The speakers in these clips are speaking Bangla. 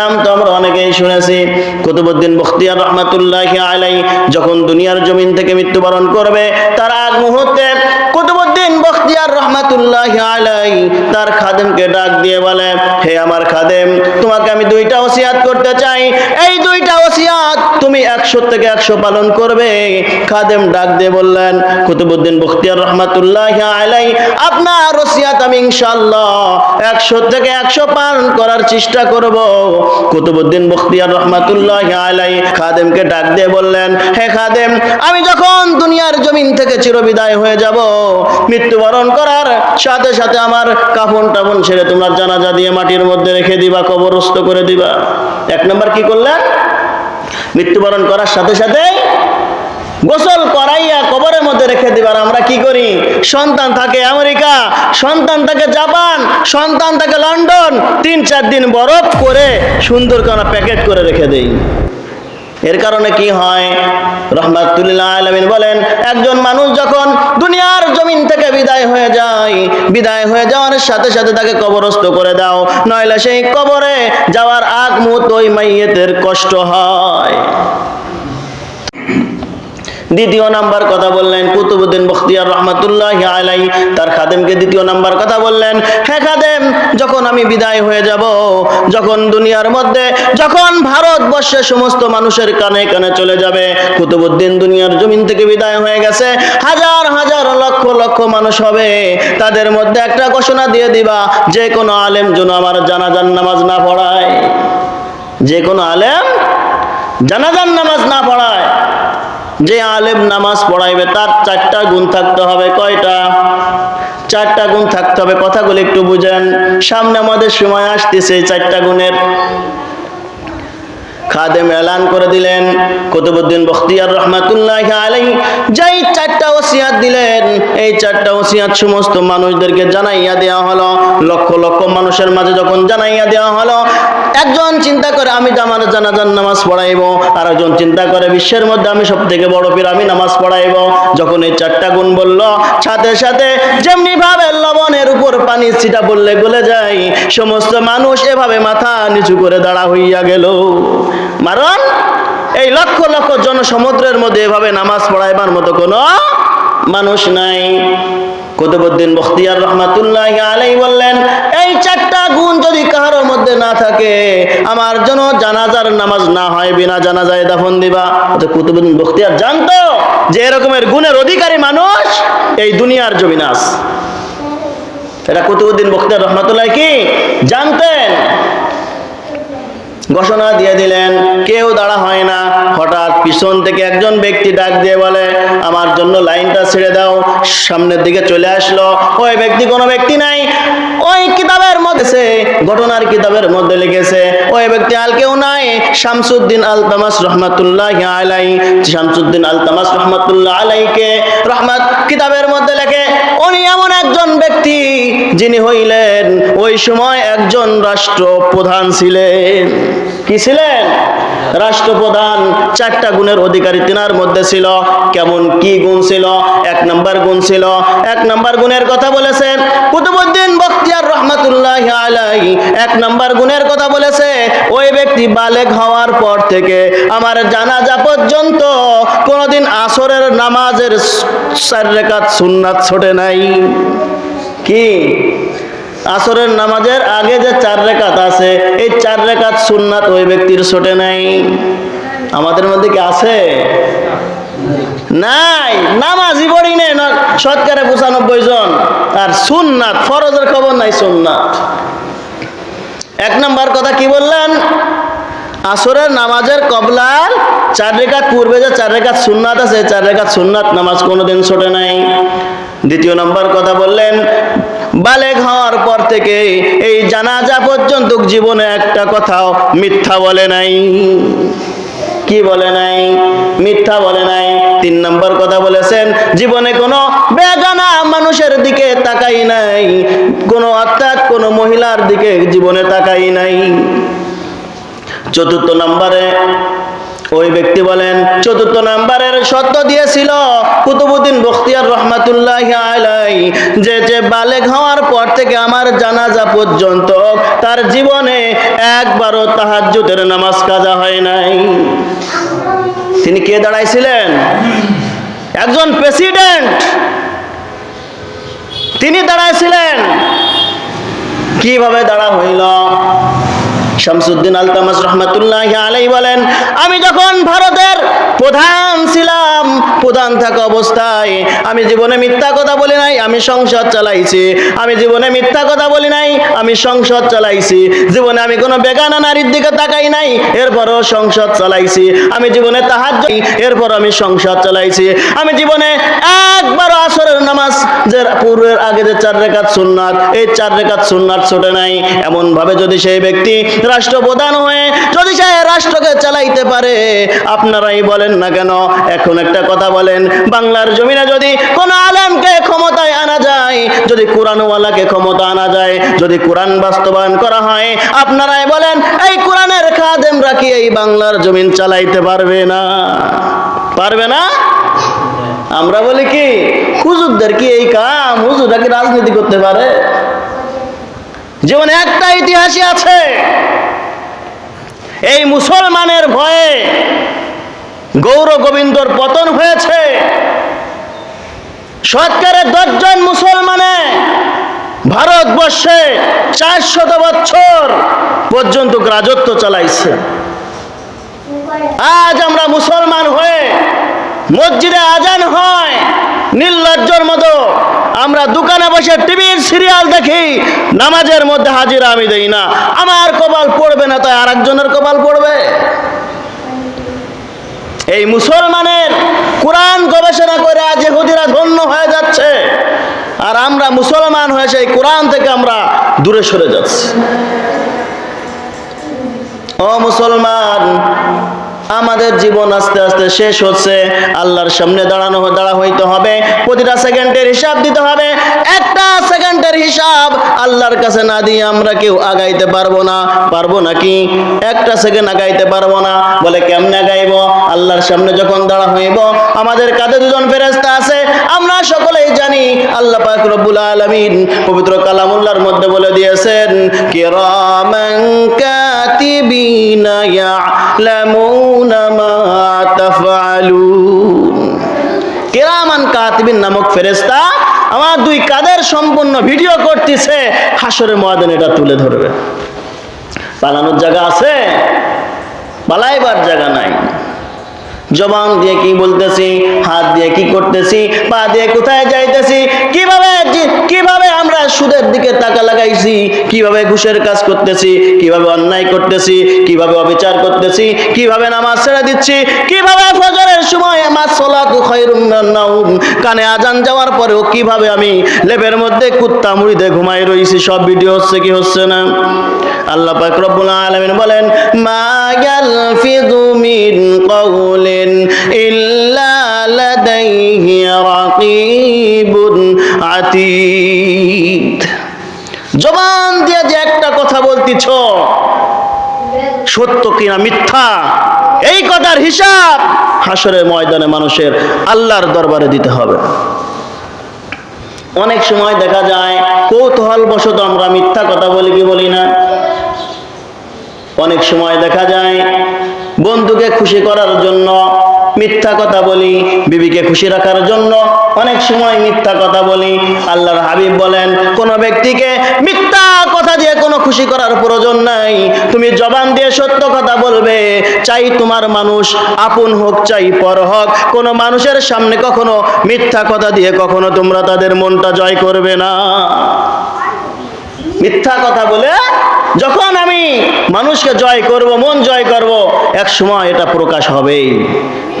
নাম তো আমরা অনেকেই শুনেছি। কুতুবুদ্দিন বখতিয়ার রহমাতুল্লাহ আলাই যখন দুনিয়ার জমিন থেকে মৃত্যুবরণ করবে, তার আগ মুহূর্তে কুতুবুদ্দিন বখতিয়ার রহমাতুল্লাহ আলাই তার খাদেমকে ডাক দিয়ে বলে, হে আমার খাদেম, তোমাকে আমি দুইটা ওসিয়াত করতে চাই। এই দুইটা ওসিয়াত তুমি একশো থেকে একশো পালন করবে। খাদেম ডাক দিয়ে বললেন, কুতুবুদ্দিন বখতিয়ার রহমাতুল্লাহ আলাই আপনার ওসিয়াত আমি ইনশাআল্লাহ একশো থেকে একশো পালন করার চেষ্টা করব। কুতুবুদ্দিন বখতিয়ার রহমাতুল্লাহ আলাই খাদেমকে ডাক দিয়ে বললেন, হে খাদেম, আমি যখন দুনিয়ার জমিন থেকে চিরবিদায় হয়ে যাব, মৃত্যুবরণ করার সাথে সাথে আমার কাফন টাফন ছেড়ে তোমরা জানাজা দিয়ে মাটির মধ্যে রেখে দিবা, কবরস্থ করে দিবা। এক নম্বর কি করলেন? মৃত্যুবরণ করার সাথে সাথে গোসল করাইয়া কবরের মধ্যে রেখে দিবার আমরা কি করি? সন্তান থাকে আমেরিকা, সন্তান থাকে জাপান, সন্তান থাকে লন্ডন। তিন চার দিন বরফ করে সুন্দর কোনো প্যাকেট করে রেখে দেই। এর কারণে কি হয়? রহমাতুল্লাহ আলমিন বলেন, একজন মানুষ যখন দুনিয়ার জমিন থেকে বিদায় হয়ে যায়, বিদায় হয়ে যাওয়ার সাথে সাথে তাকে কবরস্থ করে দাও, নইলে সেই কবরে যাওয়ার আগ মুহূর্ত ওই মাইয়েতের কষ্ট হয়। দ্বিতীয় নাম্বার কথা বললেন কুতুবুদ্দিন বখতিয়ার রহমাতুল্লাহ আলাই তার খাদেমকে দ্বিতীয় নাম্বার কথা বললেন হ্যাঁ খাদেম, যখন আমি বিদায় হয়ে যাব, যখন দুনিয়ার মধ্যে, যখন ভারতবর্ষের সমস্ত মানুষের কানে কানে চলে যাবে কুতুবুদ্দিন দুনিয়ার জমিন থেকে বিদায় হয়ে গেছে, হাজার হাজার, লক্ষ লক্ষ মানুষ হবে, তাদের মধ্যে একটা ঘোষণা দিয়ে দিবা যে কোনো আলেম যেন আমার জানাজান নামাজ না পড়ায় যে কোনো আলেম জানাজান নামাজ না যে আলেম নামাজ পড়াইবে, তার চারটা গুণ থাকতে হবে। কয়টা? চারটা গুণ থাকতে হবে। কথাগুলো একটু বুঝেন। সামনে আমাদের সময় আসতেছে চারটা গুণের। খাদেম এলান করে দিলেন। কুতুবুদ্দিন বখতিয়ার রহমাতুল্লাহ আলাই যেই চারটা ওসিয়াত দিলেন, এই চারটা ওসিয়াত সমস্ত মানুষদেরকে জানাইয়া দেওয়া হলো। লক্ষ লক্ষ মানুষের মাঝে যখন জানাইয়া দেওয়া হলো, একজন চিন্তা করে, আমি আমার জানাজান নামাজ পড়াইব। আর একজন চিন্তা করে, বিশ্বের মধ্যে আমি সব থেকে বড় পীর, আমি নামাজ পড়াইবো। যখন এই চারটা গুণ বলল, সাথে সাথে যেমনি ভাবে লবণের উপর পানি ছিটা বললে গলে যায়। সমস্ত মানুষ এভাবে মাথা নিচু করে দাঁড়া হইয়া গেল। মারণ? এই লক্ষ লক্ষ জনসমুদ্রের মধ্যে এভাবে নামাজ পড়াইবার মতো কোনো মানুষ নাই। কুতুবুদ্দিন বখতিয়ার রহমাতুল্লাহ আলাই বললেন, এই চারটা গুণ যদি কাহার মধ্যে না থাকে, আমার জন্য জানাজার নামাজ না হয় বিনা জানাজায় দাফন দিবা। কুতুবুদ্দিন বখতিয়ার জানতো যে এরকমের গুণের অধিকারী মানুষ এই দুনিয়ার জমিনাস এটা কুতুবুদ্দিন বখতিয়ার রহমাতুল্লাহ কি? জানতেন। ঘোষণা দিয়ে দিলেন, কেউ দাঁড়া হয় না। হঠাৎ পিছন থেকে একজন ব্যক্তি ডাক দিয়ে বলে, আমার জন্য লাইনটা ছেড়ে দাও। সামনের দিকে চলে আসলো। ওই ব্যক্তি কোনো ব্যক্তি নাই। ওই কিতাবের মধ্যে ঘটনার কিতাবের মধ্যে লিখেছে, ওই ব্যক্তি আর কেউ নাই। শামসুদ্দিন আল তামাস রহমাতুল্লাহ আলাই শামসুদ্দিন আল তামাস রহমাতুল্লাহ আলাইকে রহমাত কিতাবের মধ্যে লেখে উনি এমন একজন ব্যক্তি যিনি হইলেন ওই সময় একজন রাষ্ট্র প্রধান ছিলেন। কি ছিলেন? রাষ্ট্রপ্রধান, চারটা গুণের অধিকারী তিনার মধ্যে ছিল। কেমন কি গুণ ছিল? এক নম্বর গুণ ছিল। এক নম্বর গুণের কথা বলেছেন কুতুবুদ্দিন বখতিয়ার রহমাতুল্লাহ আলাই এক নম্বর গুণের কথা বলেছে, ওই ব্যক্তি বালেগ হওয়ার পর থেকে আমার জানাজা পর্যন্ত কোনোদিন আসরের নামাজের চার সুন্নাত ছোটে নাই। কি? আসরের নামাজের আগে যে চার রেখাত আছে, এই চার রেখাত সুন্নাত ওই ব্যক্তির ছোটে নাই। আমাদের মধ্যে কি আছে? নাই। নামাজি পড়ি নেই সৎকারে পঁচানব্বই জন। আর সুন্নাত, ফরজের খবর নাই সুন্নাত। এক নম্বর কথা কি বললেন? আসরের নামাজের কবলার চার রেখাত পূর্বে যে চার রেখাত সুন্নাত আছে চার রেখাত সুন্নাত নামাজ কোনোদিন ছোটে নাই। দ্বিতীয় নম্বর কথা বললেন বালেগ হওয়ার পর থেকে এই জানাজা পর্যন্ত জীবনে একটা কথাও মিথ্যা বলে নাই। কি বলে নাই? মিথ্যা বলে নাই। তিন নম্বর কথা বলেছেন, জীবনে কোনো বেগানা মানুষের দিকে তাকাই নাই, কোনো অর্থাৎ কোনো মহিলার দিকে জীবনে তাকাই নাই। চতুর্থ নম্বরে ওই ব্যক্তি বলেন, চতুর্থ নাম্বারের সত্য দিয়েছিল কুতুবুদ্দিন বখতিয়ার আলাই যে যে বালেক হওয়ার পর থেকে আমার জানাজা পর্যন্ত তার জীবনে একবারও নামাজ কাজা হয় নাই। তিনি কে দাঁড়াইছিলেন? একজন প্রেসিডেন্ট। তিনি দাঁড়াইছিলেন। কীভাবে দাঁড়া হইল? শামসুদ্দিন আলতামাস রহমাতুল্লাহ আলাই বলেন, আমি যখন ভারতের প্রধান ছিলাম, প্রধান থাকা অবস্থায়। আমি জীবনে মিথ্যা কথা বলি নাই, আমি সংসার চালাইছি। আমি জীবনে মিথ্যা কথা বলি নাই, আমি সংসদ চালাইছি। জীবনে আমি কোনো বেগানা নারীর দিকে তাকাই নাই, এরপরও সংসার চালাইছি। আমি জীবনে তাহার এরপর আমি সংসার চালাইছি। আমি জীবনে একবার আসরের নামাজ যে পূর্বের আগে যে চার রেখাত সুন্নাত, এই চার রেখাত সুন্নাত ছোটে নাই। এমন ভাবে যদি সেই ব্যক্তি রাষ্ট্রপ্রধান হয়ে, যদি সে রাষ্ট্রকে চালাইতে পারে, আপনারাই বলেন না কেন? এখন একটা কথা বলেন, বাংলার জমিনে যদি কোন আলেমকে ক্ষমতায় আনা যায়, যদি কোরআনওয়ালাকে ক্ষমতা আনা যায়, যদি কোরআন বাস্তবায়ন করা হয়, আপনারাই বলেন, এই কোরআনের খাদেমরা কি এই বাংলার জমিন চালাইতে পারবে না? পারবে না? আমরা বলি কি, হুজুরদের কি এই কাম? হুজুররা কি রাজনীতি করতে পারে? যেমন একটা ইতিহাসই আছে। এই মুসলমানের ভয়ে গৌর গোবিন্দর পতন হয়েছে। সৎকারের দশজন মুসলমানে ভারতবর্ষে চারশত বছর পর্যন্ত রাজত্ব চালাইছে। আজ আমরা মুসলমান হয়ে মসজিদে আজান হয়, নির্লজ্জর মতো আমরা দোকানে বসে টিভির সিরিয়াল দেখি, নামাজের মধ্যে হাজিরা আমি দেই না। আমার কপাল পড়বে না তাই আরেকজনের কপাল পড়বে? এই মুসলমানের কোরআন গবেষণা করে আজ হুদিরা ধন্য হয়ে যাচ্ছে। আর আমরা মুসলমান হয়ে সেই কোরআন থেকে আমরা দূরে সরে যাচ্ছি। ও মুসলমান, আমাদের জীবন আস্তে আস্তে শেষ হচ্ছে। আল্লাহর সামনে দাঁড়ানো দাঁড়া হইতে হবে। প্রতিটা সেকেন্ডের হিসাব দিতে হবে। একটা সেকেন্ডের হিসাব আল্লাহর কাছে না দিয়ে আমরা কেউ আগাইতে পারব না। পারব নাকি একটা সেকেন্ড আগাইতে পারব না। বলে কেমনে আগাইব? আল্লাহর সামনে যখন দাঁড়া হইব, আমাদের কাঁধে দুজন ফেরেস্তা আছে, আমরা সকলেই জানি আল্লাহ পাক রব্বুল আলামিন পবিত্র কালামুল্লাহর মধ্যে বলে দিয়েছেন, কিরামান কাতিবিনা ইয়ালামুনা মা তাফআলুন। কিরামান কাতিবিন নামক ফেরেশতা আমার দুই কাদের সম্পূর্ণ ভিডিও করতেছে হাসরের ময়দানে এটা তুলে ধরবে। পালানোর জায়গা আছে, পালাইবার জায়গা নাই। জবান দিয়ে কি বলতেছি? হাত দিয়ে কি করতেছি? পা দিয়ে কোথায় যাইতেছি? কীভাবে কীভাবে আমরা সুদের দিকে টাকা লাগাইছি? কীভাবে ঘুষের কাজ করতেছি? কীভাবে অন্যায় করতেছি? কীভাবে অবিচার করতেছি? কীভাবে নামাজ ছেড়ে দিচ্ছি? কীভাবে ফজরের সময় আমার সলাতু খায়রুম নাউম কানে আজান যাওয়ার পরেও কীভাবে আমি লেপের মধ্যে কুত্তা মুড়িতে ঘুমাই রইছি? সব ভিডিও হচ্ছে কি হচ্ছে না? আল্লাহ পাক রব্বুল আলামিন বলেন, মা ইয়ালফিযু মিন কাউলিন ইল্লা লাদাইহি রাকিবুন আতীদ জবান দিয়ে যে একটা কথা বলতিছ, সত্য কিনা মিথ্যা? এই কথার হিসাব হাসরের ময়দানে মানুষের আল্লাহর দরবারে দিতে হবে। অনেক সময় দেখা যায় কৌতূহল বশত আমরা মিথ্যা কথা বলি কি বলি না? অনেক সময় দেখা যায় বন্ধুকে খুশি করার জন্য, মিথ্যা কথা বলি, বিবিকে খুশি রাখার জন্য, অনেক সময় মিথ্যা কথা বলি। আল্লাহর হাবিব বলেন, কোন ব্যক্তিকে মিথ্যা কথা দিয়ে কোনো খুশি করার প্রয়োজন নাই। তুমি জবান দিয়ে সত্য কথা বলবে, চাই তোমার মানুষ আপন হোক, চাই পর হোক। কোনো মানুষের সামনে কখনো মিথ্যা কথা দিয়ে কখনো তোমরা তাদের মনটা জয় করবে না। মিথ্যা কথা বলে যখন মানুষকে জয় করব, মন জয় করব, এক সময় এটা প্রকাশ হবেই।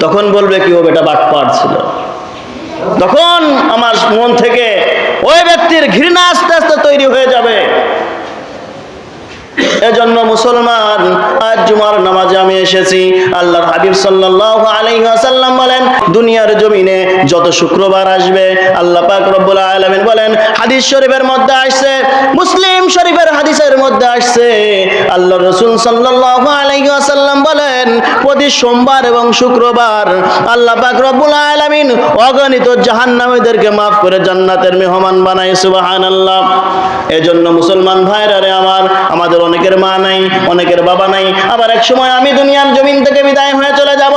তখন বলবে কি, ও এটা বাটপার ছিল। তখন আমার মন থেকে ওই ব্যক্তির ঘৃণা আস্তে আস্তে তৈরি হয়ে যাবে। এজন্য মুসলমান, আজ জুমার নামাজে আমি এসেছি, আল্লাহর হাবিব সাল্লাল্লাহু আলাইহি ওয়াসাল্লাম বলেন, দুনিয়ার জমিনে যত শুক্রবার আসবে, আল্লাহ পাক রব্বুল আলামিন বলেন, হাদিস শরীফের মধ্যে আসছে, মুসলিম শরীফের হাদিসের মধ্যে আসছে। আল্লাহ রসুল সাল্লাহ আলাইসাল্লাম বলেন, প্রতি সোমবার এবং শুক্রবার আল্লাহ পাক রব্বুল আলামিন অগণিত জাহান্নামীদেরকে মাফ করে জান্নাতের মেহমান বানায়, সুবহানাল্লাহ। এজন্য মুসলমান ভাইরা রে আমার, আমাদের অনেকের মা নাই, অনেকের বাবা নাই, আবার এক সময় আমি দুনিয়ার জমিন থেকে বিদায় হয়ে চলে যাব।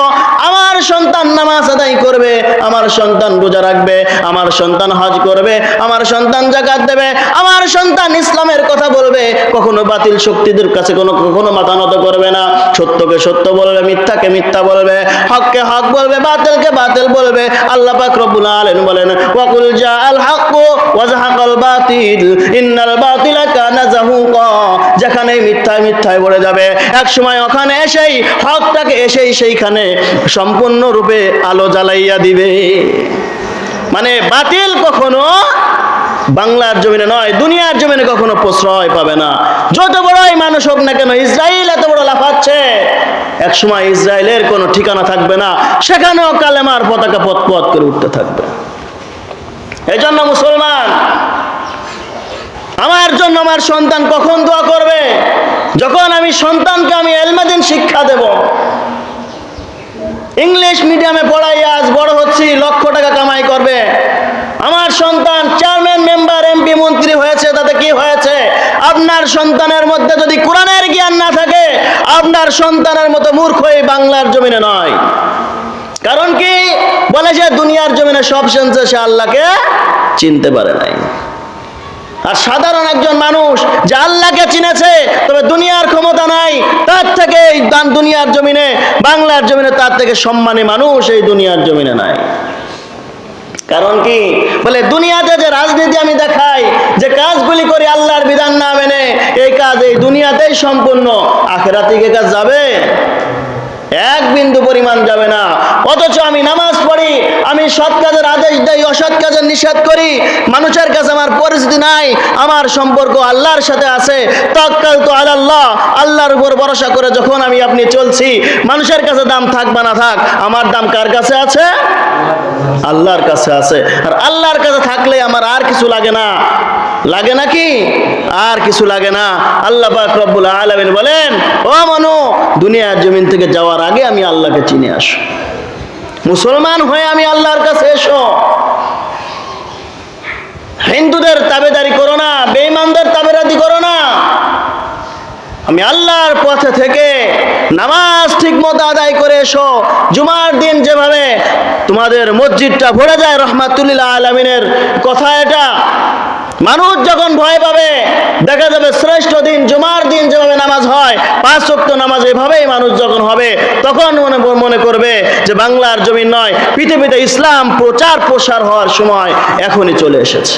সন্তান নামাজ আদায় করবে, আমার সন্তান রোজা রাখবে, আমার সন্তান হজ করবে, আমার সন্তান জাকাত দেবে, আমার সন্তান ইসলামের কথা বলবে, কখনো বাতিল শক্তিদের কাছে কোনো, কখনো মাথা নত করবে না। সত্যকে সত্য বলবে, মিথ্যাকে মিথ্যা বলবে, হককে হক বলবে, বাতিলকে বাতিল বলবে। আল্লাহ পাক রব্বুল আলামিন বলেন, ওয়াকুল জাআল হাক্কু ওয়া জাহাকাল বাতিল, ইন্নাল বাতিলা কানা জাহুকা যেখানে মিথ্যায় মিথ্যায় বলে যাবে এক সময় ওখানে এসেই হকটাকে এসেই সেইখানে সম্পূর্ণরূপে আলো জ্বালাইয়া দিবে। মানে বাতিল কখনো বাংলার জমিনে নয়, দুনিয়ার জমিনে কখনো প্রশ্রয় পাবে না। যত বড়ই মানুষ হোক না কেন ইসরায়েল এত বড় লাফাচ্ছে। এক সময় ইসরায়েলের কোনো ঠিকানা থাকবে না, সেখানেও কালেমার পতাকা পথ পথ করে উঠতে থাকবে। এই জন্য মুসলমান, আমার জন্য আমার সন্তান কখন দোয়া করবে? যখন আমি সন্তানকে আমি এলমাদিন শিক্ষা দেব ইংলিশ মিডিয়ামে পড়াই আজ বড় হচ্ছি, লক্ষ টাকা কামাই করবে। আমার সন্তান চেয়ারম্যান মেম্বার এমপি মন্ত্রী হয়েছে, তাতে কি হয়েছে? আপনার সন্তানের মধ্যে যদি কোরআনের জ্ঞান না থাকে, আপনার সন্তানের মতো মূর্খ এই বাংলার জমিনে নয়। কারণ কি? বলে যে দুনিয়ার জমিনে সব সেন্সে সে আল্লাহকে চিনতে পারে নাই। আর সাধারণ একজন মানুষ যে আল্লাহকে চিনেছে, তবে দুনিয়ার ক্ষমতা নাই, তার থেকে এই দান দুনিয়ার জমিনে, বাংলার জমিনে তার থেকে সম্মানী মানুষ এই দুনিয়ার জমিনে নাই। কারণ কি? বলে দুনিয়াতে যে রাজনীতি আমি দেখাই, যে কাজগুলি করি আল্লাহর বিধান না মেনে, এই কাজ এই দুনিয়াতেই সম্পূর্ণ, আখেরাতে কাজ যাবে? এক বিন্দু পরিমাণ যাবে না। অথচ আমি নামাজ পড়ি, আমি সৎ কাজের আদেশ দেই, অসৎ কাজের নিষেধ করি। মানুষের কাছে আমার পরিস্থিতি নাই, আমার সম্পর্ক আল্লাহর সাথে আছে। তৎকাল তো আল্লাহ আল্লাহর উপর ভরসা করে যখন আমি আপনি চলছি, মানুষের কাছে দাম থাক বা না থাক, আমার দাম কার কাছে আছে? আল্লাহর কাছে আছে। আর আল্লাহর কাছে থাকলে আমার আর কিছু লাগে না। লাগে নাকি? আর কিছু লাগে না। আল্লাহ রব্বুল আলামিন বলেন, ও মনু, দুনিয়ার জমিন থেকে যাওয়ার আগে আমি আল্লাহকে চিনে আসো। মুসলমান হয়ে আমি আল্লাহর কাছে এসো। হিন্দুদের তাবেদারি করো না, বেঈমানদের তাবেদারি করো না। আমি আল্লাহর পথে থেকে নামাজ ঠিক মতো আদায় করে এসো। জুমার দিন যেভাবে তোমাদের মসজিদটা ভরে যায় রহমাতুল্লাহ আলমিনের কথা এটা মানুষ যখন ভয় পাবে, দেখা যাবে শ্রেষ্ঠ দিন জুমার দিন যেভাবে নামাজ হয়, পাঁচ শক্ত নামাজ এভাবেই মানুষ যখন হবে, তখন মনে মনে করবে যে বাংলার জমিন নয়, পৃথিবীতে ইসলাম প্রচার প্রসার হওয়ার সময় এখনই চলে এসেছে।